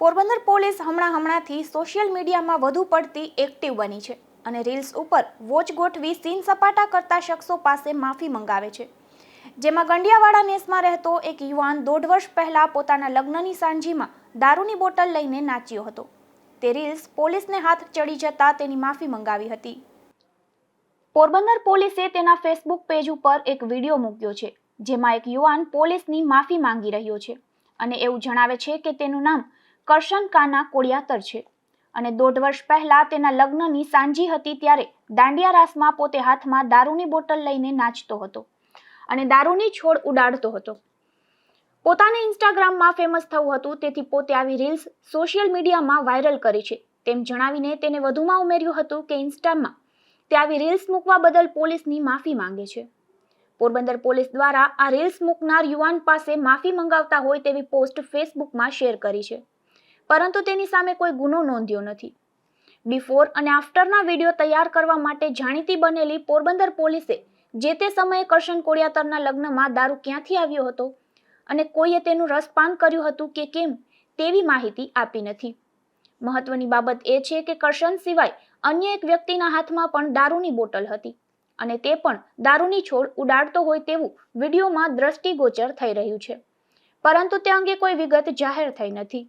Porbandar police હમણાં હમણાંથી social મીડિયામાં વધુ પડતી એક્ટિવ બની છે અને રીલ્સ ઉપર વોચ ગોઠવી સીન સપાટા કરતા શખ્સો પાસે માફી મંગાવે છે. જેમાં ગંડિયાવાડા નેસમાં રહેતો એક યુવાન દોઢ વર્ષ પહેલા પોતાના લગ્નની સાંજીમાં દારૂની બોટલ લઈને નાચ્યો હતો. તે રીલ્સ પોલીસને હાથ ચડી જતા તેની માફી મંગાવી હતી. પોરબંદર પોલીસે તેના ફેસબુક પેજ ઉપર એક વીડિયો મૂક્યો છે, જેમાં એક યુવાન પોલીસની માફી માંગી રહ્યો છે અને એવું જણાવે છે કે તેનું નામ કરશન કાના કોડિયાતર છે. અને દોઢ વર્ષ પહેલા તેના લગ્નની સાંજી હતી ત્યારે દાંડિયા રાસમાં પોતે હાથમાં દારૂની બોટલ લઈને નાચતો હતો અને દારૂની છોડ ઉડાડતો હતો. પોતાને ઇન્સ્ટાગ્રામમાં ફેમસ થવું હતું, તેથી પોતે આવી રીલ્સ સોશિયલ મીડિયામાં વાયરલ કરી છે. તેમ જણાવીને તેને વધુમાં ઉમેર્યું હતું કે ઇન્સ્ટામાં તે આવી રીલ્સ મૂકવા બદલ પોલીસની માફી માંગે છે. પોરબંદર પોલીસ દ્વારા આ રીલ્સ મૂકનાર યુવાન પાસે માફી મંગાવતા હોય તેવી પોસ્ટ ફેસબુકમાં શેર કરી છે. પરંતુ તેની સામે કોઈ ગુનો નોંધ્યો નથી. બિફોર અને આફ્ટરના વીડિયો તૈયાર કરવા માટે જાણીતી બનેલી પોરબંદર પોલીસે જે તે સમયે કરશન કોડિયાતરના લગ્નમાં દારૂ ક્યાંથી આવ્યો હતો અને કોઈએ તેનું રસપાન કર્યું હતું કે કેમ તેવી માહિતી આપી નથી. મહત્વની બાબત એ છે કે કરશન સિવાય અન્ય એક વ્યક્તિના હાથમાં પણ દારૂની બોટલ હતી અને તે પણ દારૂની છોડ ઉડાડતો હોય તેવું વિડીયોમાં દ્રષ્ટિગોચર થઈ રહ્યું છે. પરંતુ તે અંગે કોઈ વિગત જાહેર થઈ નથી.